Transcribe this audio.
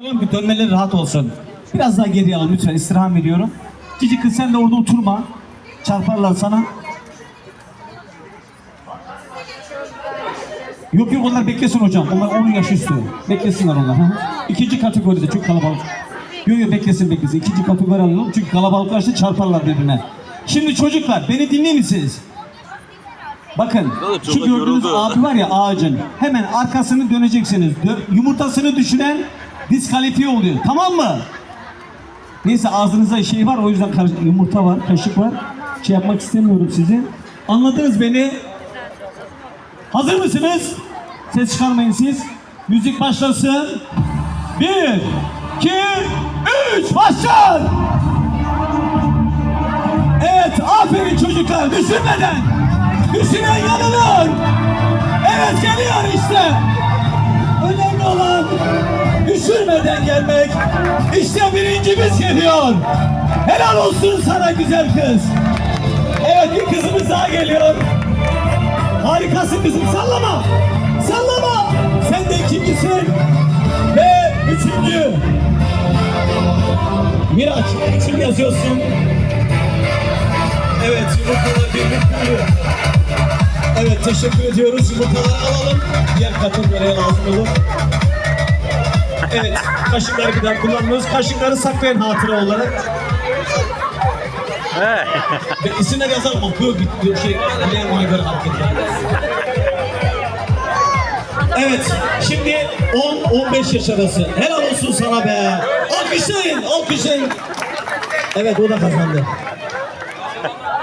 Bir dönmeleri rahat olsun. Biraz daha geriye alın lütfen istirham ediyorum. Cici kız sen de orada oturma. Çarparlar sana. Yok yok onlar beklesin hocam. Onlar 10 yaş üstü. Beklesinler onlar. İkinci kategoride çok kalabalık. Yok yok beklesin beklesin. İkinci kategori alalım. Çünkü kalabalıklaştı çarparlar birbirine. Şimdi çocuklar beni dinleyin misiniz? Bakın şu gördüğünüz abi var ya ağacın hemen arkasını döneceksiniz. Dö- yumurtasını düşüren diskalifiye oluyor. Tamam mı? Neyse ağzınızda şey var o yüzden yumurta var, kaşık var. Şey yapmak istemiyorum sizi. Anladınız beni? Hazır mısınız? Ses çıkarmayın siz. Müzik başlasın. Bir, iki, üç, başlar! Evet, aferin çocuklar, düşünmeden. Düşünen yanılır. Evet, geliyor düşürmeden gelmek. İşte birincimiz geliyor. Helal olsun sana güzel kız. Evet, bir kızımız daha geliyor. Harikasın kızım, sallama. Sallama. Sen de ikincisin. Ve üçüncü. Miraç, kim yazıyorsun? Evet, yumurtalar birlikte. Evet, teşekkür ediyoruz. Yumurtaları alalım. Diğer kategoriye lazım olur. Evet, kaşıkları bir daha kullanmıyoruz. Kaşıkları saklayın hatıra olarak. Ve isimler yazalım. Okuyor bir şey. Göre hareket edelim. Evet, şimdi 10-15 yaş arası. Helal olsun sana be. Alkışlayın, alkışlayın. Evet, o da kazandı.